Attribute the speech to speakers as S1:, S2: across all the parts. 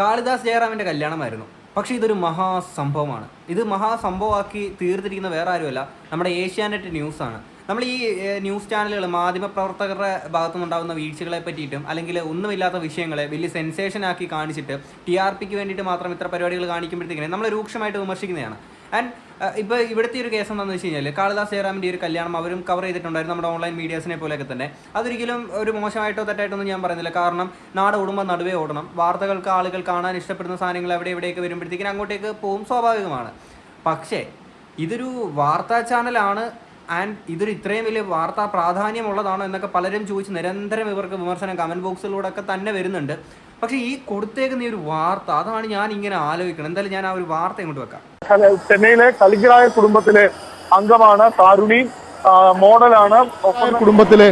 S1: കാളിദാസ് ജയറാമിന്റെ കല്യാണമായിരുന്നു. പക്ഷേ ഇതൊരു മഹാസംഭവമാണ് ഇത് മഹാസംഭവമാക്കി തീർത്തിരിക്കുന്ന വേറെ ആരുമല്ല നമ്മുടെ ഏഷ്യാനെറ്റ് ന്യൂസാണ് നമ്മൾ ഈ ന്യൂസ് ചാനലുകൾ മാധ്യമപ്രവർത്തകരുടെ ഭാഗത്തുനിന്നുണ്ടാകുന്ന വീഴ്ചകളെ പറ്റിയിട്ടും അല്ലെങ്കിൽ ഒന്നുമില്ലാത്ത വിഷയങ്ങളെ വലിയ സെൻസേഷൻ ആക്കി കാണിച്ചിട്ട് ടി ആർ പിക്ക് വേണ്ടിയിട്ട് മാത്രം ഇത്ര പരിപാടികൾ കാണിക്കുമ്പോഴത്തേക്കിനെ നമ്മൾ രൂക്ഷമായിട്ട് വിമർശിക്കുന്നതാണ്. ആൻഡ് ഇപ്പോൾ ഇവിടുത്തെ ഒരു കേസ് എന്താണെന്ന് വെച്ച് കഴിഞ്ഞാൽ കാളിദാസ് ജയറാമിന്റെ ഒരു കല്യാണം അവരും കവർ ചെയ്തിട്ടുണ്ടായിരുന്നു നമ്മുടെ ഓൺലൈൻ മീഡിയാസിനെ പോലെയൊക്കെ തന്നെ. അതൊരിക്കലും ഒരു മോശമായിട്ടോ തെറ്റായിട്ടൊന്നും ഞാൻ പറയുന്നില്ല. കാരണം നാട് ഓടുമ്പോൾ നടുവേ ഓടണം. വാർത്തകൾക്ക് ആളുകൾ കാണാൻ ഇഷ്ടപ്പെടുന്ന സാധനങ്ങൾ എവിടെ എവിടെയൊക്കെ വരുമ്പോഴത്തേക്കും അങ്ങോട്ടേക്ക് പോകും സ്വാഭാവികമാണ്. പക്ഷേ ഇതൊരു വാർത്താ ചാനലാണ് ആൻഡ് ഇതൊരു ഇത്രയും വലിയ വാർത്താ പ്രാധാന്യമുള്ളതാണോ എന്നൊക്കെ പലരും ചോദിച്ച് നിരന്തരം ഇവർക്ക് വിമർശനം കമന്റ് ബോക്സിലൂടെ ഒക്കെ തന്നെ വരുന്നുണ്ട്. പക്ഷേ ഈ കൊടുത്തേക്കുന്ന ഈ ഒരു വാർത്ത അതാണ് ഞാൻ ഇങ്ങനെ ആലോചിക്കണം എന്തായാലും ഞാൻ ആ ഒരു വാർത്ത ഇങ്ങോട്ട് വെക്കാം.
S2: ചെന്നൈയിലെ കലിഗ്രായ കുടുംബത്തിലെ അംഗമാണ് താരുണി മോഡലാണ് ഒപ്പം
S3: കുടുംബത്തിലെ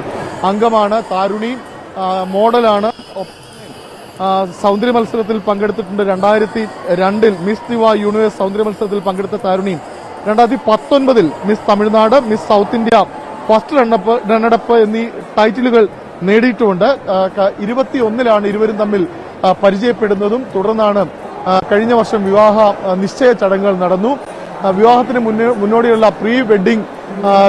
S3: അംഗമാണ് താരുണി മോഡലാണ് സൗന്ദര്യ മത്സരത്തിൽ പങ്കെടുത്തിട്ടുണ്ട് രണ്ടായിരത്തി രണ്ടിൽ മിസ് ദിവ യൂണിവേഴ്സ് സൗന്ദര്യ മത്സരത്തിൽ പങ്കെടുത്ത താരുണി. രണ്ടായിരത്തി പത്തൊൻപതിൽ miss Tamil Nadu miss South India first runner up റണ്ണടപ്പ് എന്നീ ടൈറ്റിലുകൾ നേടിയിട്ടുമുണ്ട് ഇരുപത്തി ഒന്നിലാണ് ഇരുവരും തമ്മിൽ പരിചയപ്പെടുന്നതും തുടർന്നാണ് കഴിഞ്ഞ വർഷം വിവാഹ നിശ്ചയ ചടങ്ങുകൾ നടന്നു. വിവാഹത്തിന് മുന്നേ മുന്നോടിയുള്ള പ്രീ വെഡിംഗ്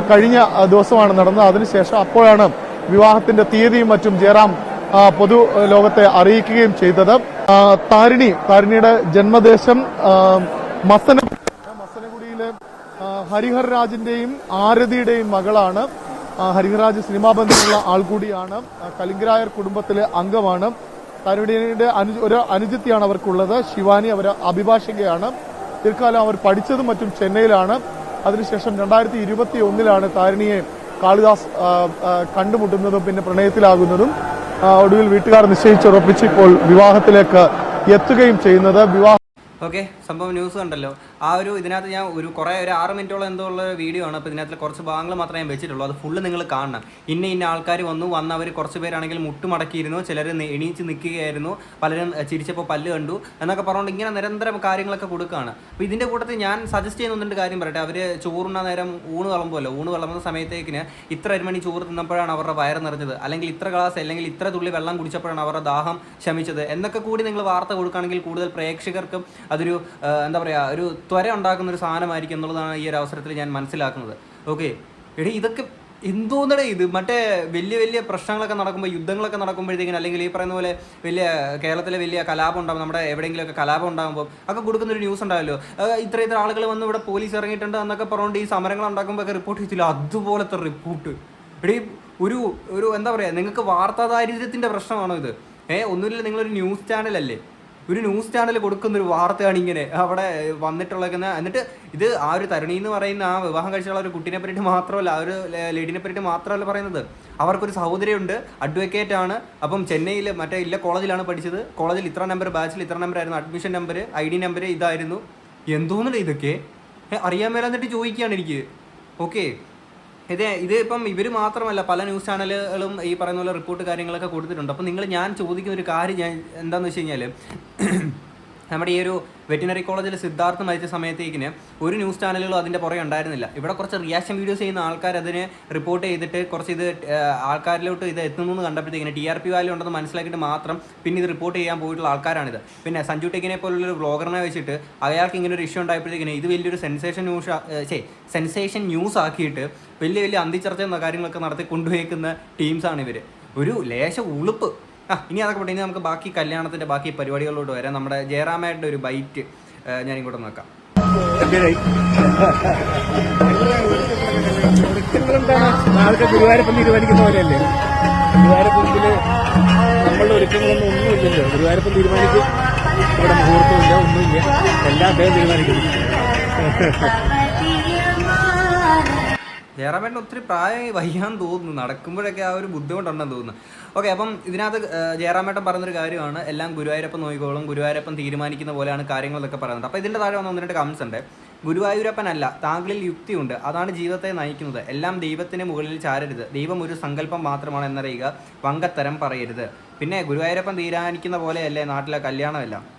S3: കഴിഞ്ഞ ദിവസമാണ് നടന്നത്. അതിനുശേഷം അപ്പോഴാണ് വിവാഹത്തിന്റെ തീയതിയും മറ്റും ജയറാം പൊതു ലോകത്തെ അറിയിക്കുകയും ചെയ്തത്. താരിണി താരിണിയുടെ ജന്മദേശം മസന മസനഗുഡിയിലെ ഹരിഹർ രാജിന്റെയും ആരതിയുടെയും മകളാണ്. ആ, ഹരിഹർ രാജ് സിനിമാ ബന്ധമുള്ള ആൾ കൂടിയാണ്. കലിംഗരായർ കുടുംബത്തിലെ അംഗമാണ്. താരുണിയുടെ ഒരു അനുജത്തിയാണ് അവർക്കുള്ളത്. ശിവാനി അവർ അഭിഭാഷകയാണ്. ദീർഘകാലം അവർ പഠിച്ചതും മറ്റും ചെന്നൈയിലാണ്. അതിനുശേഷം രണ്ടായിരത്തി ഇരുപത്തി ഒന്നിലാണ് താരിണിയെ കാളിദാസ് കണ്ടുമുട്ടുന്നതും പിന്നെ പ്രണയത്തിലാകുന്നതും. ഒടുവിൽ വീട്ടുകാർ നിശ്ചയിച്ചുറപ്പിച്ച് ഇപ്പോൾ വിവാഹത്തിലേക്ക് എത്തുകയും ചെയ്യുന്നത്. വിവാഹം
S1: ഓക്കെ സംഭവം ന്യൂസ് കണ്ടല്ലോ. ആ ഒരു ഇതിനകത്ത് ഞാൻ ഒരു കുറേ ഒരു ആറ് മിനിറ്റോളം എന്തോ ഉള്ള വീഡിയോ ആണ്. അപ്പോൾ ഇതിനകത്ത് കുറച്ച് ഭാഗങ്ങൾ മാത്രമേ ഞാൻ വെച്ചിട്ടുള്ളൂ. അത് ഫുള്ള് നിങ്ങൾ കാണണം. ഇന്ന ഇന്ന ആൾക്കാർ വന്നു. വന്നവർ കുറച്ച് പേരാണെങ്കിൽ മുട്ടുമടക്കിയിരുന്നു. ചിലർ എണീച്ച് നിൽക്കുകയായിരുന്നു പലരും ചിരിച്ചപ്പോൾ പല്ല് കണ്ടു എന്നൊക്കെ പറഞ്ഞുകൊണ്ട് ഇങ്ങനെ നിരന്തരം കാര്യങ്ങളൊക്കെ കൊടുക്കുകയാണ്. അപ്പോൾ ഇതിന്റെ കൂട്ടത്തിൽ ഞാൻ സജസ്റ്റ് ചെയ്യുന്ന ഒന്നിന്റെ കാര്യം പറയട്ടെ. അവർ ചോറുണ്ണ നേരം ഊണ് വിളമ്പുമല്ലോ ഊണ് വിളമ്പുന്ന സമയത്തേക്കിന് ഇത്ര അരിമണി ചോറ് തിന്നപ്പോഴാണ് അവരുടെ വയറ് നിറഞ്ഞത്. അല്ലെങ്കിൽ ഇത്ര ഗ്ലാസ് അല്ലെങ്കിൽ ഇത്ര തുള്ളി വെള്ളം കുടിച്ചപ്പോഴാണ് അവരുടെ ദാഹം ശമിച്ചത്. എന്നൊക്കെ കൂടി നിങ്ങൾ വാർത്ത കൊടുക്കുകയാണെങ്കിൽ കൂടുതൽ പ്രേക്ഷകർക്കും അതൊരു എന്താ പറയുക ഒരു ത്വര ഉണ്ടാക്കുന്ന ഒരു സാധനമായിരിക്കും എന്നുള്ളതാണ് ഈ ഒരു അവസരത്തിൽ ഞാൻ മനസ്സിലാക്കുന്നത്. ഓക്കെ എടി ഇതൊക്കെ എന്തോന്നടേ ഇത്? മറ്റേ വലിയ വലിയ പ്രശ്നങ്ങളൊക്കെ നടക്കുമ്പോൾ യുദ്ധങ്ങളൊക്കെ നടക്കുമ്പോഴത്തേക്കിനും അല്ലെങ്കിൽ ഈ പറയുന്ന പോലെ വലിയ കേരളത്തിലെ വലിയ കലാപം ഉണ്ടാകും നമ്മുടെ എവിടെയെങ്കിലുമൊക്കെ കലാപം ഉണ്ടാകുമ്പോൾ ഒക്കെ കൊടുക്കുന്ന ഒരു ന്യൂസ് ഉണ്ടാവല്ലോ ഇത്ര ഇത്ര ആളുകൾ വന്ന് ഇവിടെ പോലീസ് ഇറങ്ങിയിട്ടുണ്ട് എന്നൊക്കെ പറഞ്ഞുകൊണ്ട് ഈ സമരങ്ങൾ ഉണ്ടാക്കുമ്പോൾ ഒക്കെ റിപ്പോർട്ട് ചെയ്തില്ല? അതുപോലത്തെ റിപ്പോർട്ട് എടീ ഒരു ഒരു എന്താ പറയുക നിങ്ങൾക്ക് വാർത്താ ദാരിദ്ര്യത്തിന്റെ പ്രശ്നമാണോ ഇത്? ഏഹ് ഒന്നുമില്ല നിങ്ങളൊരു ന്യൂസ് ചാനലല്ലേ ഒരു ന്യൂസ് ചാനൽ കൊടുക്കുന്ന ഒരു വാർത്തയാണ് ഇങ്ങനെ. അവിടെ വന്നിട്ടുള്ള എന്നിട്ട് ഇത് ആ ഒരു തരുണി എന്ന് പറയുന്ന ആ വിവാഹം കഴിച്ചുള്ള ഒരു കുട്ടീനെ പറ്റിയിട്ട് മാത്രമല്ല ആ ഒരു ലേഡിനെ പറ്റിയിട്ട് മാത്രമല്ല പറയുന്നത്. അവർക്കൊരു സഹോദരിയുണ്ട് അഡ്വക്കേറ്റ് ആണ്. അപ്പം ചെന്നൈയിൽ മറ്റേ ഇല്ല കോളേജിലാണ് പഠിച്ചത്. കോളേജിൽ ഇത്ര നമ്പർ ബാച്ചിൽ ഇത്ര നമ്പർ ആയിരുന്നു. Admission number I D number ഇതായിരുന്നു. എന്തോന്നില്ല ഇതൊക്കെ? അറിയാൻ അറിയാൻ മേലാന്നിട്ട് ചോദിക്കുകയാണ് എനിക്ക്. ഓക്കെ ഇത് ഇത് ഇപ്പം ഇവർ മാത്രമല്ല പല ന്യൂസ് ചാനലുകളും ഈ പറയുന്ന പോലെ റിപ്പോർട്ട് കാര്യങ്ങളൊക്കെ കൊടുത്തിട്ടുണ്ട്. അപ്പം നിങ്ങൾ ഞാൻ ചോദിക്കുന്ന ഒരു കാര്യം ഞാൻ എന്താണെന്ന് വെച്ച് കഴിഞ്ഞാൽ നമ്മുടെ ഈ ഒരു വെറ്റിനറി കോളേജിൽ സിദ്ധാർത്ഥ് മരിച്ച സമയത്തേക്കിന് ഒരു ന്യൂസ് ചാനലുകളും അതിന്റെ പുറകെ ഉണ്ടായിരുന്നില്ല. ഇവിടെ കുറച്ച് റിയാക്ഷൻ വീഡിയോസ് ചെയ്യുന്ന ആൾക്കാർ അതിന് റിപ്പോർട്ട് ചെയ്തിട്ട് കുറച്ച് ഇത് ആൾക്കാരിലോട്ട് ഇത് എത്തുന്നു എന്ന് കണ്ടപ്പോഴത്തേക്കിന് ടി ആർ പി വാല്യൂ ഉണ്ടെന്ന് മനസ്സിലാക്കിയിട്ട് മാത്രം പിന്നെ ഇത് റിപ്പോർട്ട് ചെയ്യാൻ പോയിട്ടുള്ള ആൾക്കാരാണിത്. പിന്നെ സഞ്ജു ടെക്കിനെ പോലുള്ള ഒരു വ്ളോഗറിനെ വെച്ചിട്ട് അയാൾക്ക് ഇങ്ങനെ ഒരു ഇഷ്യൂ ഉണ്ടായപ്പോഴത്തേക്കിന് ഇത് വലിയൊരു സെൻസേഷൻ ന്യൂസ് ശേ സെൻസേഷൻ ന്യൂസ് ആക്കിയിട്ട് വലിയ വലിയ അന്തിച്ചർച്ച എന്ന കാര്യങ്ങളൊക്കെ നടത്തി കൊണ്ടുപോയിക്കുന്ന ടീംസാണ് ഇവർ ഒരു ലേശ ഉളുപ്പ് ആ ഇനി അതൊക്കെ പോട്ടെ ഇനി നമുക്ക് ബാക്കി കല്യാണത്തിന്റെ ബാക്കി പരിപാടികളിലോട്ട് വരാം. നമ്മുടെ ജയറാമയുടെ ഒരു ബൈറ്റ് ഞാൻ ഇങ്ങോട്ട് നോക്കാം
S4: ഒരുക്കങ്ങളെന്താണ് നാളത്തെ ഗുരുവായൂരപ്പം തീരുമാനിക്കുന്ന പോലെയല്ലേ ഗുരുവായൂരപ്പത്തിൽ നമ്മളുടെ ഒരുക്കങ്ങളൊന്നും ഒന്നുമില്ലല്ലോ ഗുരുവായൂരപ്പം തീരുമാനിക്കും. ഇവിടെ മുഹൂർത്തമില്ല ഒന്നുമില്ല. എല്ലാം അദ്ദേഹം തീരുമാനിക്കുന്നു.
S1: ജയറാമേട്ടൻ ഒത്തിരി പ്രായമായി വയ്യാന്ന് തോന്നുന്നു. നടക്കുമ്പോഴൊക്കെ ആ ഒരു ബുദ്ധിമുട്ടുണ്ടെന്ന് തോന്നുന്നു. ഓക്കെ അപ്പം ഇതിനകത്ത് ജയറാമേട്ടൻ പറഞ്ഞൊരു കാര്യമാണ്. എല്ലാം ഗുരുവായൂരപ്പൻ നോക്കിക്കോളും. ഗുരുവായൂരപ്പൻ തീരുമാനിക്കുന്ന പോലെയാണ് കാര്യങ്ങളൊക്കെ പറയുന്നത്. അപ്പോൾ ഇതിന്റെ താഴെ വന്ന ഒന്ന് രണ്ട് കമൻസ് ഉണ്ട്. ഗുരുവായൂരപ്പൻ അല്ല താങ്കളിൽ യുക്തിയുണ്ട്. അതാണ് ജീവിതത്തെ നയിക്കുന്നത്. എല്ലാം ദൈവത്തിന് മുകളിൽ ചാരരുത്. ദൈവം ഒരു സങ്കല്പം മാത്രമാണ് എന്നറിയുക. പങ്കത്തരം പറയരുത്. പിന്നെ ഗുരുവായൂരപ്പൻ തീരുമാനിക്കുന്ന പോലെയല്ലേ നാട്ടിലെ കല്യാണമെല്ലാം?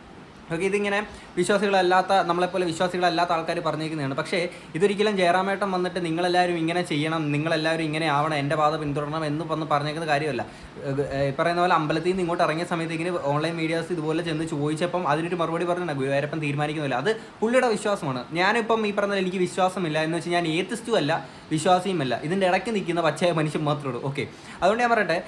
S1: ഓക്കെ ഇതിങ്ങനെ വിശ്വാസികളല്ലാത്ത നമ്മളെപ്പോലെ വിശ്വാസികളല്ലാത്ത ആൾക്കാർ പറഞ്ഞിരിക്കുന്നതാണ്. പക്ഷേ ഇതൊരിക്കലും ജയറാമേട്ടം വന്നിട്ട് നിങ്ങളെല്ലാവരും ഇങ്ങനെ ചെയ്യണം നിങ്ങളെല്ലാവരും ഇങ്ങനെ ആവണം എന്റെ പാത പിന്തുടരണം എന്ന് വന്ന് പറഞ്ഞേക്കുന്ന കാര്യമല്ല. പറയുന്ന പോലെ അമ്പലത്തിൽ നിന്ന് ഇങ്ങോട്ട് ഇറങ്ങിയ സമയത്ത് ഇങ്ങനെ ഓൺലൈൻ മീഡിയാസ് ഇതുപോലെ ചെന്ന് ചോദിച്ചപ്പം അതിനൊരു മറുപടി പറഞ്ഞു ഗുരുവായൂരപ്പൻ തീരുമാനിക്കുന്നില്ല. അത് പുള്ളിയുടെ വിശ്വാസമാണ്. ഞാനിപ്പം ഈ പറഞ്ഞാൽ എനിക്ക് വിശ്വാസമില്ല എന്ന് വെച്ചാൽ ഞാൻ ഏത്തിസ്റ്റും അല്ല വിശ്വാസിയുമല്ല. ഇതിന്റെ ഇടയ്ക്ക് നിൽക്കുന്ന പച്ചയായ മനുഷ്യൻ മാത്രമേ ഉള്ളൂ. ഓക്കെ. അതുകൊണ്ട് ഞാൻ പറയട്ടെ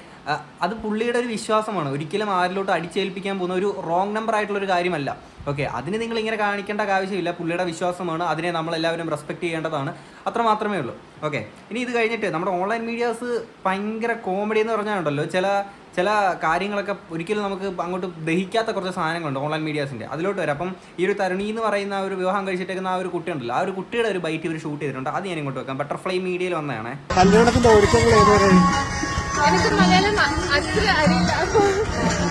S1: അത് പുള്ളിയുടെ ഒരു വിശ്വാസമാണ്. ഒരിക്കലും ആരിലോട്ട് അടിച്ചേൽപ്പിക്കാൻ പോകുന്ന ഒരു റോങ് നമ്പർ ആയിട്ടുള്ള ഒരു കാര്യമല്ല. ഓക്കെ അതിന് നിങ്ങൾ ഇങ്ങനെ കാണിക്കേണ്ട ആവശ്യമില്ല. പുള്ളിയുടെ വിശ്വാസമാണ്. അതിനെ നമ്മൾ എല്ലാവരും റെസ്പെക്ട് ചെയ്യേണ്ടതാണ്. അത്ര മാത്രമേ ഉള്ളൂ. ഓക്കെ ഇനി ഇത് കഴിഞ്ഞിട്ട് നമ്മുടെ ഓൺലൈൻ മീഡിയാസ് ഭയങ്കര കോമഡി എന്ന് പറഞ്ഞാലുണ്ടല്ലോ. ചില ചില കാര്യങ്ങളൊക്കെ ഒരിക്കലും നമുക്ക് അങ്ങോട്ട് ദഹിക്കാത്ത കുറച്ച് സാധനങ്ങളുണ്ട് ഓൺലൈൻ മീഡിയാസിന്റെ അതിലോട്ട് വരാം. അപ്പം ഈ ഒരു തരുണി എന്ന് പറയുന്ന ഒരു വിവാഹം കഴിച്ചിട്ടേക്കുന്ന ആ ഒരു കുട്ടി ഉണ്ടല്ലോ. ആ ഒരു കുട്ടിയുടെ ഒരു ബൈറ്റ് ഇവർ ഷൂട്ട് ചെയ്തിട്ടുണ്ട്. അത് ഞാൻ ഇങ്ങോട്ട് വെക്കാം. ബട്ടർഫ്ലൈ മീഡിയയിൽ വന്നതാണ്.
S5: എനിക്ക് മലയാളം അത്ര അറിയില്ല. അപ്പോൾ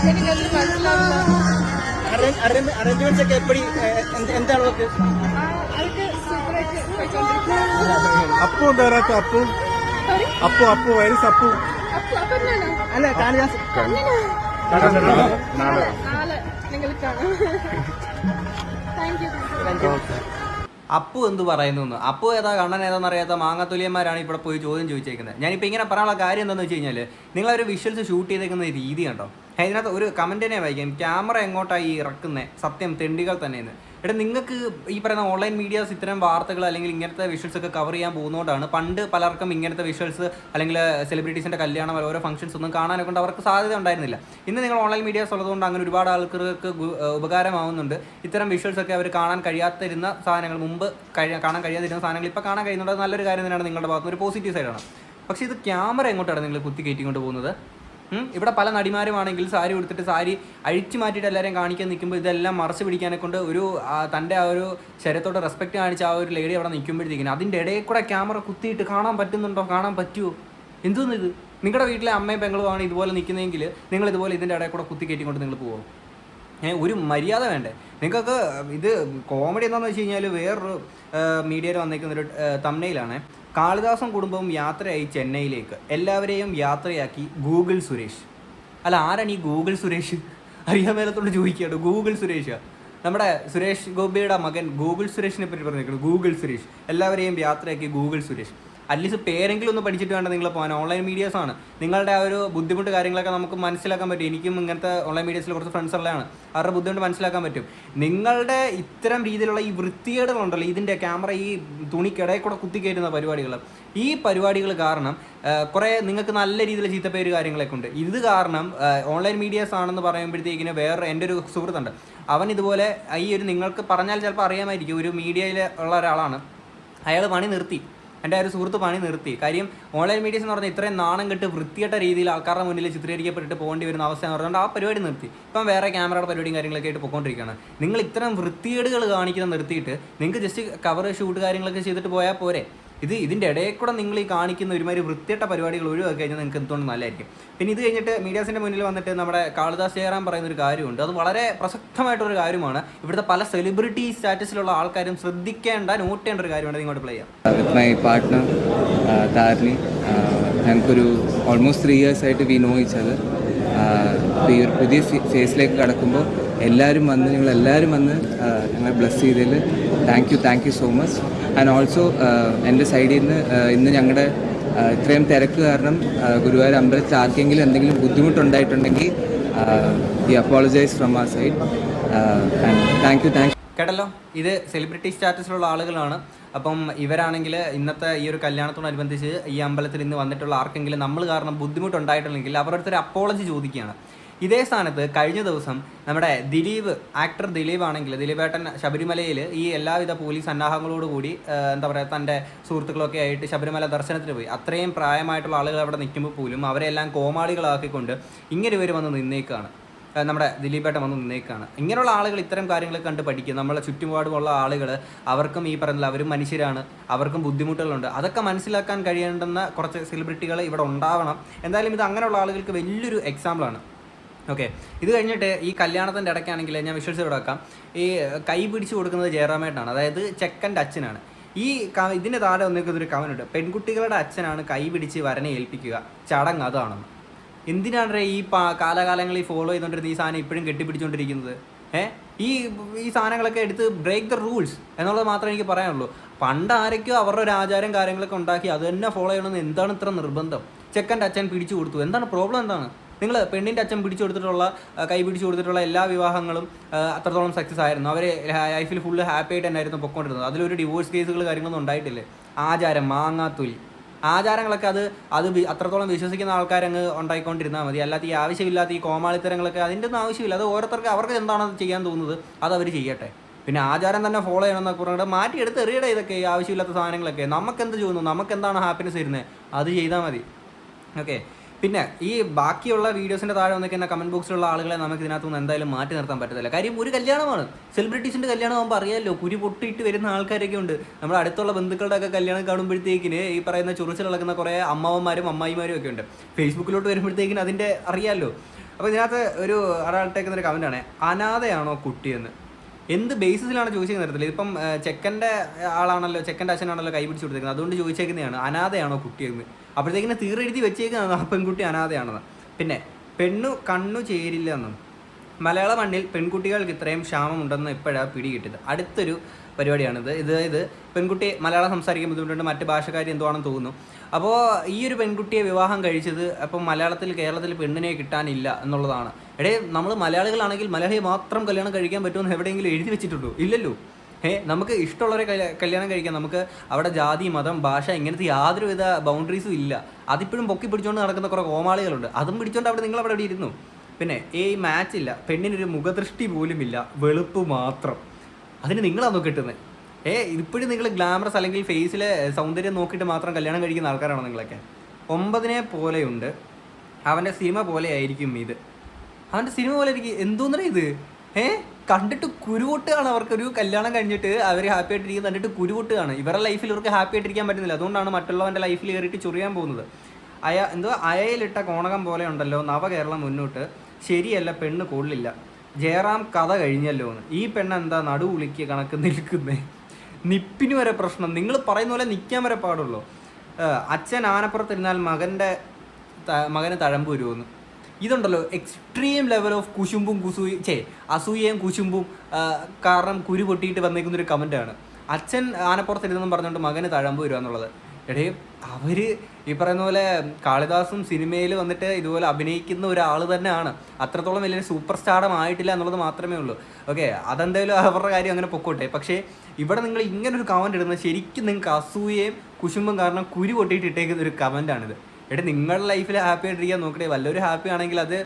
S5: എനിക്കത് മനസ്സിലാവില്ല
S4: അറേഞ്ച്മെന്റ്സ് ഒക്കെ എപ്പടി
S5: എന്താണ് അവർക്ക്
S3: അപ്പു എന്താ പറയാത്ത അപ്പു? അപ്പു അപ്പു വയസ്സ് അപ്പു
S4: അല്ല കാളിദാസ്
S5: നാളെ നിങ്ങൾ കാണാം. Thank you thank you
S1: Appu എന്ത് പറയുന്നു അപ്പു ഏതാ കണ്ണൻ ഏതാന്ന് അറിയാത്ത മാങ്ങാത്തുലിയന്മാരാണ് ഇവിടെ പോയി ചോദ്യം ചോദിച്ചേക്കുന്നത്. ഞാനിപ്പോൾ ഇങ്ങനെ പറയാനുള്ള കാര്യം എന്താണെന്ന് വെച്ച് കഴിഞ്ഞാൽ നിങ്ങളൊരു വിഷ്വൽസ് ഷൂട്ട് ചെയ്തേക്കുന്ന രീതി കണ്ടോ അതിനകത്ത് ഒരു കമന്റിനെ വായിക്കാം. ക്യാമറ എങ്ങോട്ടായി ഇറക്കുന്നത് സത്യം തെണ്ടികൾ തന്നെയെന്ന്. എടാ നിങ്ങൾക്ക് ഈ പറയുന്ന ഓൺലൈൻ മീഡിയാസ് ഇത്തരം വാർത്തകൾ അല്ലെങ്കിൽ ഇങ്ങനത്തെ വിഷ്വൽസ് ഒക്കെ കവർ ചെയ്യാൻ പോകുന്നതുകൊണ്ടാണ് പണ്ട് പലർക്കും ഇങ്ങനത്തെ വിഷ്വൽസ് അല്ലെങ്കിൽ സെലിബ്രിറ്റീസിന്റെ കല്യാണം ഓരോ ഫംഗ്ഷൻസ് ഒന്നും കാണാനൊക്കെ കൊണ്ട് അവർക്ക് സാധ്യത ഉണ്ടായിരുന്നില്ല. ഇന്ന് നിങ്ങൾ ഓൺലൈൻ മീഡിയാസ് ഉള്ളതുകൊണ്ട് അങ്ങനെ ഒരുപാട് ആൾക്കാർക്ക് ഉപകാരമാവുന്നുണ്ട്. ഇത്തരം വിഷ്വൽസ് ഒക്കെ അവർ കാണാൻ കഴിയാത്തിരുന്ന സാധനങ്ങൾ മുമ്പ് കാണാൻ കഴിയാതിരുന്ന സാധനങ്ങൾ ഇപ്പോൾ കാണാൻ കഴിയുന്നുണ്ട്. നല്ലൊരു കാര്യം തന്നെയാണ് നിങ്ങളുടെ ഭാഗത്ത് ഒരു പോസിറ്റീവ് സൈഡാണ് പക്ഷേ ഇത് ക്യാമറ എങ്ങോട്ടാണ് നിങ്ങൾ കുത്തി കയറ്റിക്കൊണ്ട് പോകുന്നത്? ഇവിടെ പല നടിമാരുമാണെങ്കിൽ സാരി ഉടുത്തിട്ട് സാരി അഴിച്ചു മാറ്റിയിട്ട് എല്ലാവരെയും കാണിക്കാൻ നിൽക്കുമ്പോൾ ഇതെല്ലാം മറച്ചു പിടിക്കാനെ കൊണ്ട് ഒരു തന്റെ ആ ഒരു ശരീരത്തോട് റെസ്പെക്ട് കാണിച്ച ആ ഒരു ലേഡി അവിടെ നിൽക്കുമ്പോഴത്തേക്കിനും അതിന്റെ ഇടയിൽ കൂടെ ക്യാമറ കുത്തിയിട്ട് കാണാൻ പറ്റുന്നുണ്ടോ? കാണാൻ പറ്റുമോ എന്തോന്ന് ഇത്? നിങ്ങളുടെ വീട്ടിലെ അമ്മയും പെങ്ങളുമാണ് ഇതുപോലെ നിൽക്കുന്നതെങ്കിൽ നിങ്ങൾ ഇതുപോലെ ഇതിന്റെ ഇടയിൽ കൂടെ കുത്തി കയറ്റിക്കൊണ്ട് നിങ്ങൾ പോകുമോ ഒരു മര്യാദ വേണ്ടേ? നിങ്ങൾക്ക് ഇത് കോമഡി എന്താണെന്ന് വെച്ച് കഴിഞ്ഞാൽ വേറൊരു മീഡിയയിൽ വന്നേക്കുന്ന ഒരു തമ്മനയിലാണ് കാളിദാസൻ കുടുംബവും യാത്രയായി ചെന്നൈയിലേക്ക്. എല്ലാവരെയും യാത്രയാക്കി ഗൂഗിൾ സുരേഷ്. അല്ല ആരാണ് ഈ ഗൂഗിൾ സുരേഷ്? അറിയാൻ മേലത്തോട് ചോദിക്കുകയാണ്. ഗൂഗിൾ സുരേഷ്. നമ്മുടെ സുരേഷ് ഗോപിയുടെ മകൻ ഗൂഗിൾ സുരേഷിനെ പറ്റി പറഞ്ഞിരിക്കുന്നു ഗൂഗിൾ സുരേഷ്. എല്ലാവരെയും യാത്രയാക്കി ഗൂഗിൾ സുരേഷ്. അറ്റ്ലീസ്റ്റ് പേരെങ്കിലും ഒന്ന് പഠിച്ചിട്ട് വേണ്ട നിങ്ങൾ പോകാൻ. ഓൺലൈൻ മീഡിയാസ് ആണ്. നിങ്ങളുടെ ആ ഒരു ബുദ്ധിമുട്ട് കാര്യങ്ങളൊക്കെ നമുക്ക് മനസ്സിലാക്കാൻ പറ്റും. എനിക്കും ഇങ്ങനത്തെ ഓൺലൈൻ മീഡിയസിൽ കുറച്ച് ഫ്രണ്ട്സ് ഉള്ളതാണ്. അവരുടെ ബുദ്ധിമുട്ട് മനസ്സിലാക്കാൻ പറ്റും. നിങ്ങളുടെ ഇത്തരം രീതിയിലുള്ള ഈ വൃത്തികേടുകളുണ്ടല്ലോ ഇതിന്റെ ക്യാമറ ഈ തുണിക്കിടയിൽ കൂടെ കുത്തിക്കയറ്റുന്ന പരിപാടികൾ ഈ പരിപാടികൾ കാരണം കുറേ നിങ്ങൾക്ക് നല്ല രീതിയിൽ ചീത്തപ്പേര് കാര്യങ്ങളൊക്കെ ഉണ്ട്. ഇത് കാരണം ഓൺലൈൻ മീഡിയാസ് ആണെന്ന് പറയുമ്പോഴത്തേക്കിന് വേറെ എന്റെ ഒരു സുഹൃത്തുണ്ട്. അവൻ ഇതുപോലെ ഈ ഒരു നിങ്ങൾക്ക് പറഞ്ഞാൽ ചിലപ്പോൾ അറിയാമായിരിക്കും. ഒരു മീഡിയയിൽ ഉള്ള ഒരാളാണ്. അയാൾ പണി നിർത്തി. എന്റെ ഒരു സുഹൃത്ത് പണി നിർത്തി. കാര്യം ഓൺലൈൻ മീഡിയസ് എന്ന് പറഞ്ഞാൽ ഇത്രയും നാണം കെട്ട് വൃത്തികെട്ട രീതിയിൽ ആൾക്കാരുടെ മുന്നിൽ ചിത്രീകരിക്കപ്പെട്ടിട്ട് പോകേണ്ടി വരുന്ന അവസ്ഥ എന്ന് പറഞ്ഞുകൊണ്ട് ആ പരിപാടി നിർത്തി. ഇപ്പം വേറെ ക്യാമറയുടെ പരിപാടിയും കാര്യങ്ങളൊക്കെ ആയിട്ട് പോയിക്കൊണ്ടിരിക്കുകയാണ് നിങ്ങൾ ഇത്തരം വൃത്തികേടുകൾ കാണിക്കുന്ന നിർത്തിയിട്ട് നിങ്ങൾക്ക് ജസ്റ്റ് കവർ ഷൂട്ട് കാര്യങ്ങളൊക്കെ ചെയ്തിട്ട് പോയാൽ പോരെ. ഇത് ഇതിന്റെ ഇടയിൽ കൂടെ നിങ്ങൾ ഈ കാണിക്കുന്ന ഒരുമാതിരി വൃത്തിയിട്ട പരിപാടികൾ ഒഴിവാക്കി കഴിഞ്ഞാൽ നിങ്ങൾക്ക് എന്തുകൊണ്ട് നല്ലതായിരിക്കും. പിന്നെ ഇത് കഴിഞ്ഞിട്ട് മീഡിയാസിന്റെ മുന്നിൽ വന്നിട്ട് നമ്മുടെ കാളിദാസ് ജയറാം പറയുന്ന ഒരു കാര്യമുണ്ട്. അത് വളരെ പ്രസക്തമായിട്ടൊരു കാര്യമാണ്. ഇവിടുത്തെ പല സെലിബ്രിറ്റി സ്റ്റാറ്റസിലുള്ള ആൾക്കാരും ശ്രദ്ധിക്കേണ്ട നോട്ട് ചെയ്യേണ്ട ഒരു കാര്യമാണ് ഇങ്ങോട്ട് പ്ലേ ചെയ്യാം
S6: മൈ പാർട്ട്ണർ താരിണി ഞങ്ങൾക്കൊരു ഓൾമോസ്റ്റ് ത്രീ ഇയേഴ്സ് ആയിട്ട് വി നോ ഈച്ച് ഈ പുതിയ ഫേസിലേക്ക് കടക്കുമ്പോൾ എല്ലാവരും വന്ന് നിങ്ങൾ എല്ലാവരും വന്ന് ഞങ്ങളെ ബ്ലസ് ചെയ്തതിൽ thank you thank you so much and also എന്റെ സൈഡിൽ നിന്ന് uh, ഇന്ന് ഞങ്ങളുടെ uh, ഇത്രയും തിരക്ക് കാരണം uh, ഗുരുവായൂർ അമ്പലത്തിൽ ആർക്കെങ്കിലും എന്തെങ്കിലും ബുദ്ധിമുട്ടുണ്ടായിട്ടുണ്ടെങ്കിൽ ഈ അപ്പോളജൈസ് ഫ്രം ആ സൈഡ് താങ്ക് യു താങ്ക്
S1: കേട്ടല്ലോ. ഇത് സെലിബ്രിറ്റി സ്റ്റാറ്റസിലുള്ള ആളുകളാണ്. അപ്പം ഇവരാണെങ്കിൽ ഇന്നത്തെ ഈ ഒരു കല്യാണത്തോടനുബന്ധിച്ച് ഈ അമ്പലത്തിൽ ഇന്ന് വന്നിട്ടുള്ള ആർക്കെങ്കിലും നമ്മൾ കാരണം ബുദ്ധിമുട്ടുണ്ടായിട്ടുണ്ടെങ്കിൽ അവരുടെ ഒരു അപ്പോളജി ചോദിക്കുകയാണ്. ഇതേ സ്ഥാനത്ത് കഴിഞ്ഞ ദിവസം നമ്മുടെ ദിലീപ് ആക്ടർ ദിലീപ് ആണെങ്കിൽ ദിലീപേട്ടൻ ശബരിമലയിൽ ഈ എല്ലാവിധ പോലീസ് സന്നാഹങ്ങളോടുകൂടി എന്താ പറയുക തന്റെ സുഹൃത്തുക്കളൊക്കെ ആയിട്ട് ശബരിമല ദർശനത്തിന് പോയി. അത്രയും പ്രായമായിട്ടുള്ള ആളുകൾ അവിടെ നിൽക്കുമ്പോൾ പോലും അവരെല്ലാം കോമാളികളാക്കിക്കൊണ്ട് ഇങ്ങനെ ഇവർ വന്ന് നിന്നേക്കാണ്. നമ്മുടെ ദിലീപേട്ടൻ വന്ന് നിന്നേക്കാണ്. ഇങ്ങനെയുള്ള ആളുകൾ ഇത്തരം കാര്യങ്ങൾ കണ്ട് പഠിക്കും. നമ്മളെ ചുറ്റുപാടുമുള്ള ആളുകൾ അവർക്കും ഈ പറഞ്ഞ അവരും മനുഷ്യരാണ് അവർക്കും ബുദ്ധിമുട്ടുകളുണ്ട്. അതൊക്കെ മനസ്സിലാക്കാൻ കഴിയേണ്ടുന്ന കുറച്ച് സെലിബ്രിറ്റികൾ ഇവിടെ ഉണ്ടാവണം. എന്തായാലും ഇത് അങ്ങനെയുള്ള ആളുകൾക്ക് വലിയൊരു എക്സാമ്പിളാണ് ഓക്കെ. ഇത് കഴിഞ്ഞിട്ട് ഈ കല്യാണത്തിന്റെ ഇടയ്ക്കാണെങ്കിൽ ഞാൻ വിശ്വസിച്ച് കൊടുക്കാം ഈ കൈ പിടിച്ചു കൊടുക്കുന്നത് ജയറാമേട്ടാണ് അതായത് ചെക്കന്റെ അച്ഛനാണ്. ഈ ഇതിന്റെ താഴെ ഒന്നേക്കും ഒരു കവനുണ്ട് പെൺകുട്ടികളുടെ അച്ഛനാണ് കൈ പിടിച്ച് വരനെ ഏൽപ്പിക്കുക. ചടങ്ങ് അതാണെന്ന്. എന്തിനാണ് ഈ കാലാകാലങ്ങളിൽ ഫോളോ ചെയ്തുകൊണ്ടിരുന്ന ഈ സാധനം ഇപ്പോഴും കെട്ടിപ്പിടിച്ചുകൊണ്ടിരിക്കുന്നത് ഏ? ഈ ഈ സാധനങ്ങളൊക്കെ എടുത്ത് ബ്രേക്ക് ദ റൂൾസ് എന്നുള്ളത് മാത്രമേ എനിക്ക് പറയാനുള്ളൂ. പണ്ട് ആരൊക്കെയോ അവരുടെ ഒരു ആചാരം കാര്യങ്ങളൊക്കെ ഉണ്ടാക്കി അത് തന്നെ ഫോളോ ചെയ്യണമെന്ന് എന്താണ് ഇത്ര നിർബന്ധം? ചെക്കന്റെ അച്ഛൻ പിടിച്ചു കൊടുത്തു. എന്താണ് പ്രോബ്ലം എന്താണ്? നിങ്ങൾ പെണ്ണിന്റെ അച്ഛൻ പിടിച്ചു കൊടുത്തിട്ടുള്ള കൈ പിടിച്ചു കൊടുത്തിട്ടുള്ള എല്ലാ വിവാഹങ്ങളും അത്രത്തോളം സക്സസ് ആയിരുന്നു. അവർ ലൈഫിൽ ഫുൾ ഹാപ്പി ആയിട്ട് തന്നെയായിരുന്നു പൊക്കോണ്ടിരുന്നത്. അതിലൊരു ഡിവോഴ്സ് കേസുകൾ കാര്യങ്ങളൊന്നും ഉണ്ടായിട്ടില്ലേ? ആചാരം മാങ്ങാത്തൊലി. ആചാരങ്ങളൊക്കെ അത് അത് അത്രത്തോളം വിശ്വസിക്കുന്ന ആൾക്കാരങ്ങ് ഉണ്ടായിക്കൊണ്ടിരുന്നാൽ മതി. അല്ലാത്ത ഈ ആവശ്യമില്ലാത്ത ഈ കോമാളിത്തരങ്ങളൊക്കെ അതിന്റെ ഒന്നും ആവശ്യമില്ല. അത് ഓരോരുത്തർക്ക് അവർക്ക് എന്താണ് ചെയ്യാൻ തോന്നുന്നത് അത് അവർ ചെയ്യട്ടെ. പിന്നെ ആചാരം തന്നെ ഫോളോ ചെയ്യണമെന്നൊക്കെ പറഞ്ഞിട്ട് മാറ്റിയെടുത്ത് എറിയടേ ഇതൊക്കെ ആവശ്യമില്ലാത്ത സാധനങ്ങളൊക്കെ. നമുക്ക് നമുക്കെന്ത് ചെയ്യുന്നു? നമുക്ക് എന്താണ് ഹാപ്പിനെസ് വരുന്നത്? അത് ചെയ്താൽ മതി. ഓക്കെ പിന്നെ ഈ ബാക്കിയുള്ള വീഡിയോസിന്റെ താഴെ വന്നിരിക്കുന്ന കമന്റ് ബോക്സിലുള്ള ആളുകളെ നമുക്ക് ഇതിനകത്ത് നിന്ന് എന്തായാലും മാറ്റി നിർത്താൻ പറ്റത്തില്ല. കാര്യം ഒരു കല്യാണമാണ്. സെലിബ്രിറ്റീസിന്റെ കല്യാണം ആകുമ്പോൾ അറിയാമല്ലോ കുരി പൊട്ടിയിട്ട് വരുന്ന ആൾക്കാരൊക്കെ ഉണ്ട്. നമ്മുടെ അടുത്തുള്ള ബന്ധുക്കളുടെ ഒക്കെ കല്യാണം കാണുമ്പോഴത്തേക്കിന് ഈ പറയുന്ന ചുറിച്ചിൽ നടക്കുന്ന കുറേ അമ്മാവന്മാരും അമ്മായിമാരും ഒക്കെ ഉണ്ട്. ഫേസ്ബുക്കിലോട്ട് വരുമ്പോഴത്തേക്കിന് അതിന്റെ അറിയാമല്ലോ അപ്പോൾ ഇതിനകത്ത് ഒരു ഒരാൾട്ടേക്കുന്ന ഒരു കമന്റ് ആണ് അനാഥയാണോ കുട്ടിയെന്ന്? എന്ത് ബേസിസിലാണ് ചോദിച്ചേക്കുന്ന തരത്തില്ല ഇപ്പം ഏഹ്, ചെക്കന്റെ ആളാണല്ലോ ചെക്കന്റെ അച്ഛനാണല്ലോ കൈ പിടിച്ച് കൊടുത്തേക്കുന്നത്. അതുകൊണ്ട് ചോദിച്ചേക്കുന്നതാണ് അനാഥയാണോ കുട്ടിയെന്ന്? അപ്പോഴത്തേക്കിന് തീരെഴുതി വെച്ചേക്കുന്നതാണ് ആ പെൺകുട്ടി അനാഥയാണെന്ന്. പിന്നെ പെണ്ണു കണ്ണു ചേരില്ല എന്നും മലയാള മണ്ണിൽ പെൺകുട്ടികൾക്ക് ഇത്രയും ക്ഷാമമുണ്ടെന്ന് ഇപ്പോഴാണ് പിടികിട്ടിയത് അടുത്തൊരു പരിപാടിയാണിത്. ഇത് പെൺകുട്ടി മലയാളം സംസാരിക്കാൻ ബുദ്ധിമുട്ടുണ്ട് മറ്റ് ഭാഷക്കാർ എന്തുവാണെന്ന് തോന്നുന്നു. അപ്പോൾ ഈ ഒരു പെൺകുട്ടിയെ വിവാഹം കഴിച്ചത് അപ്പം മലയാളത്തിൽ കേരളത്തിൽ പെണ്ണിനെ കിട്ടാനില്ല എന്നുള്ളതാണ്. എടേ നമ്മൾ മലയാളികളാണെങ്കിൽ മലയാളിയെ മാത്രം കല്യാണം കഴിക്കാൻ പറ്റുമെന്ന് എവിടെയെങ്കിലും എഴുതി വെച്ചിട്ടുണ്ടോ? ഇല്ലല്ലോ. നമുക്ക് ഇഷ്ടമുള്ളവരെ കല്യാണം കഴിക്കാം. നമുക്ക് അവിടെ ജാതി മതം ഭാഷ ഇങ്ങനത്തെ യാതൊരുവിധ ബൗണ്ടറീസും ഇല്ല. അതിപ്പോഴും പൊക്കി പിടിച്ചുകൊണ്ട് നടക്കുന്ന കുറേ കോമാളികളുണ്ട്. അതും പിടിച്ചുകൊണ്ട് അവിടെ നിങ്ങൾ അവിടെ ഇവിടെ ഇരുന്നു. പിന്നെ ഈ മാച്ച് ഇല്ല. പെണ്ണിനൊരു മുഖദൃഷ്ടി പോലും ഇല്ല. വെളുപ്പ് മാത്രം. അതിന് നിങ്ങളാണോ കിട്ടുന്നത് ഏ ഇപ്പോഴും നിങ്ങൾ ഗ്ലാമറസ് അല്ലെങ്കിൽ ഫേസിലെ സൗന്ദര്യം നോക്കിയിട്ട് മാത്രം കല്യാണം കഴിക്കുന്ന ആൾക്കാരാണോ നിങ്ങളൊക്കെ? ഒമ്പതിനെ പോലെയുണ്ട്. അവന്റെ സിനിമ പോലെയായിരിക്കും ഇത്. അവന്റെ സിനിമ പോലെ ആയിരിക്കും എന്തോന്നറിയ ഇത്? ഏ? കണ്ടിട്ട് കുരുവൊട്ടുകയാണ് അവർക്കൊരു കല്യാണം കഴിഞ്ഞിട്ട് അവർ ഹാപ്പി ആയിട്ടിരിക്കുന്നത് കണ്ടിട്ട് കുരുവൊട്ടുകയാണ്. ഇവരുടെ ലൈഫിൽ ഇവർക്ക് ഹാപ്പി ആയിട്ടിരിക്കാൻ പറ്റുന്നില്ല. അതുകൊണ്ടാണ് മറ്റുള്ളവന്റെ ലൈഫിൽ കയറിയിട്ട് ചൊറിയാൻ പോകുന്നത്. അയ എന്തോ അയയിലിട്ട കോണകം പോലെ ഉണ്ടല്ലോ നവകേരളം മുന്നോട്ട്. ശരിയല്ല പെണ്ണ് കൊള്ളില്ല. ജയറാം കഥ കഴിഞ്ഞല്ലോ എന്ന്. ഈ പെണ്ണ് എന്താ നടുവുളിക്ക് കണക്ക് നിൽക്കുന്നേ? നിപ്പിന് വരെ പ്രശ്നം. നിങ്ങൾ പറയുന്ന പോലെ നിൽക്കാൻ വരെ പാടുള്ളൂ. അച്ഛൻ ആനപ്പുറത്തിരുന്നാൽ മകന്റെ മകന് തഴമ്പ് വരുമെന്ന് ഇതുണ്ടല്ലോ എക്സ്ട്രീം ലെവൽ ഓഫ് കുശുമ്പും കുസു ചേ അസൂയയും കുശുമ്പും കാരണം കുരു പൊട്ടിയിട്ട് വന്നേക്കുന്ന ഒരു കമന്റാണ് അച്ഛൻ ആനപ്പുറത്തിരുന്നെന്നും പറഞ്ഞുകൊണ്ട് മകന് തഴമ്പ് വരിക എന്നുള്ളത്. എടേ അവർ ഈ പറയുന്ന പോലെ കാളിദാസും സിനിമയിൽ വന്നിട്ട് ഇതുപോലെ അഭിനയിക്കുന്ന ഒരാൾ തന്നെയാണ്. അത്രത്തോളം വലിയ സൂപ്പർ സ്റ്റാർഡം ആയിട്ടില്ല എന്നുള്ളത് മാത്രമേ ഉള്ളൂ. ഓക്കെ അതെന്തായാലും അവരുടെ കാര്യം അങ്ങനെ പൊക്കോട്ടെ. പക്ഷേ ഇവിടെ നിങ്ങൾ ഇങ്ങനെ ഒരു കമന്റ് ഇടുന്നത് ശരിക്കും നിങ്ങൾക്ക് അസൂയയും കുശുമ്പും കാരണം കുരു പൊട്ടിയിട്ട് ഇട്ടേക്കുന്ന ഒരു കമന്റാണിത് എടാ നിങ്ങളുടെ ലൈഫിൽ ഹാപ്പി ആയിട്ടിരിക്കാൻ നോക്കട്ടെ വല്ലൊരു ഹാപ്പി ആണെങ്കിൽ അത്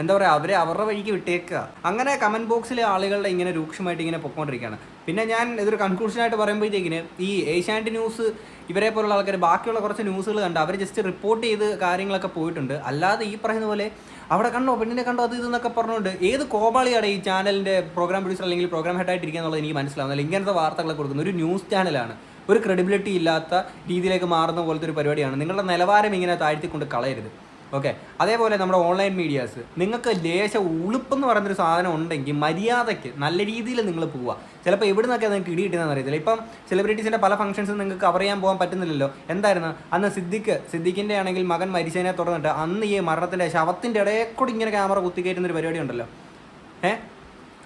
S1: എന്താ പറയുക അവരെ അവരുടെ വഴിക്ക് വിട്ടേക്കുക. അങ്ങനെ കമന്റ് ബോക്സിലെ ആളുകളുടെ ഇങ്ങനെ രൂക്ഷമായിട്ട് ഇങ്ങനെ പൊക്കോണ്ടിരിക്കുകയാണ്. പിന്നെ ഞാൻ ഇതൊരു കൺക്ലൂഷനായിട്ട് പറയുമ്പോഴത്തേക്കിന് ഈ ഏഷ്യാനെറ്റ് ന്യൂസ് ഇവരെ പോലുള്ള ആൾക്കാർ ബാക്കിയുള്ള കുറച്ച് ന്യൂസുകൾ കണ്ട് അവർ ജസ്റ്റ് റിപ്പോർട്ട് ചെയ്ത് കാര്യങ്ങളൊക്കെ പോയിട്ടുണ്ട്. അല്ലാതെ ഈ പറയുന്ന പോലെ അവിടെ കണ്ടോ പെണ്ണിനെ കണ്ടോ അത് ഇതെന്നൊക്കെ പറഞ്ഞുകൊണ്ട് ഏത് കോപാളിയാണ് ഈ ചാനലിന്റെ പ്രോഗ്രാം പ്രൊഡ്യൂസർ അല്ലെങ്കിൽ പ്രോഗ്രാം ഹെഡായിട്ടിരിക്കുക എന്നുള്ളത് എനിക്ക് മനസ്സിലാവുന്നില്ല. ഇങ്ങനത്തെ വാർത്തകളൊക്കെ കൊടുക്കുന്ന ഒരു ന്യൂസ് ചാനലാണ് ഒരു ക്രെഡിബിലിറ്റി ഇല്ലാത്ത രീതിയിലേക്ക് മാറുന്ന പോലത്തെ ഒരു പരിപാടിയാണ്. നിങ്ങളുടെ നിലവാരം ഇങ്ങനെ താഴ്ത്തിക്കൊണ്ട് കളയരുത്. ഓക്കെ അതേപോലെ നമ്മുടെ ഓൺലൈൻ മീഡിയാസ് നിങ്ങൾക്ക് ലേശ ഉളുപ്പെന്ന് പറയുന്നൊരു സാധനം ഉണ്ടെങ്കിൽ മര്യാദയ്ക്ക് നല്ല രീതിയിൽ നിങ്ങൾ പോവുക. ചിലപ്പോൾ എവിടെ നിന്നൊക്കെ നിങ്ങൾക്ക് ഇടി കിട്ടുന്നതെന്ന് അറിയത്തില്ല. ഇപ്പം സെലിബ്രിറ്റീസിന്റെ പല ഫംഗ്ഷൻസും നിങ്ങൾക്ക് കവർ ചെയ്യാൻ പോകാൻ പറ്റുന്നില്ലല്ലോ. എന്തായിരുന്നു? അന്ന് സിദ്ദിഖ് സിദ്ദിഖിന്റെ ആണെങ്കിൽ മകൻ മരിച്ചതിനെ തുടർന്നിട്ട് അന്ന് ഈ മരണത്തിന്റെ ശവത്തിന്റെ ഇടയിൽ കൂടി ഇങ്ങനെ ക്യാമറ കുത്തിക്കയറ്റുന്ന ഒരു പരിപാടി ഉണ്ടല്ലോ. ഏഹ്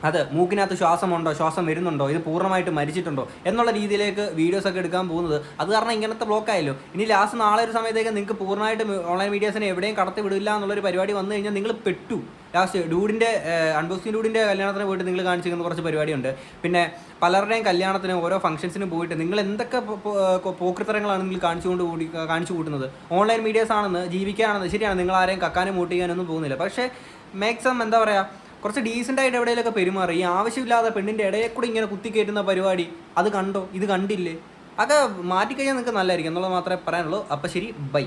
S1: അത് മൂക്കിനകത്ത് ശ്വാസമുണ്ടോ ശ്വാസം വരുന്നുണ്ടോ ഇത് പൂർണമായിട്ട് മരിച്ചിട്ടുണ്ടോ എന്നുള്ള രീതിയിലേക്ക് വീഡിയോസ് ഒക്കെ എടുക്കാൻ പോകുന്നത്. അത് കാരണം ഇങ്ങനത്തെ ബ്ലോക്ക് ആയല്ലോ. ഇനി ലാസ്റ്റ് നാളെ ഒരു സമയത്തേക്ക് നിങ്ങൾക്ക് പൂർണമായിട്ട് ഓൺലൈൻ മീഡിയാസിനെ എവിടെയും കടത്തി വിടില്ല എന്നുള്ളൊരു പരിപാടി വന്നു കഴിഞ്ഞാൽ നിങ്ങൾ പെട്ടു. ലാസ്റ്റ് ഡൂഡിന്റെ അൺബോക്സിംഗ് ഡൂഡിന്റെ കല്യാണത്തിന് പോയിട്ട് നിങ്ങൾ കാണിച്ചിരിക്കുന്ന കുറച്ച് പരിപാടിയുണ്ട്. പിന്നെ പലരുടെയും കല്യാണത്തിന് ഓരോ ഫംഗ്ഷൻസിനും പോയിട്ട് നിങ്ങൾ എന്തൊക്കെ പോക്കൃത്തരങ്ങളാണ് നിങ്ങൾ കാണിച്ചുകൊണ്ട് കൂടി കാണിച്ചു കൂട്ടുന്നത്? ഓൺലൈൻ മീഡിയാസ് ആണെന്ന് ജീവിക്കാണെന്ന് ശരിയാണ്. നിങ്ങൾ ആരെയും കക്കാനും മൂട്ടിക്കാനൊന്നും പോകുന്നില്ല. പക്ഷേ മേക്സം എന്താ പറയുക കുറച്ച് ഡീസെന്റ് ആയിട്ട് എവിടെയെങ്കിലൊക്കെ പെരുമാറി. ഈ ആവശ്യമില്ലാതെ പെണ്ണിന്റെ ഇടയിൽ കൂടി ഇങ്ങനെ കുത്തിക്കയറ്റുന്ന പരിപാടി അത് കണ്ടോ? ഇത് കണ്ടില്ലേ? അതൊക്കെ മാറ്റിക്കഴിഞ്ഞാൽ നിങ്ങൾക്ക് നല്ലതായിരിക്കും. എന്നുള്ളത് മാത്രമേ പറയാനുള്ളൂ. അപ്പോൾ ശരി ബൈ.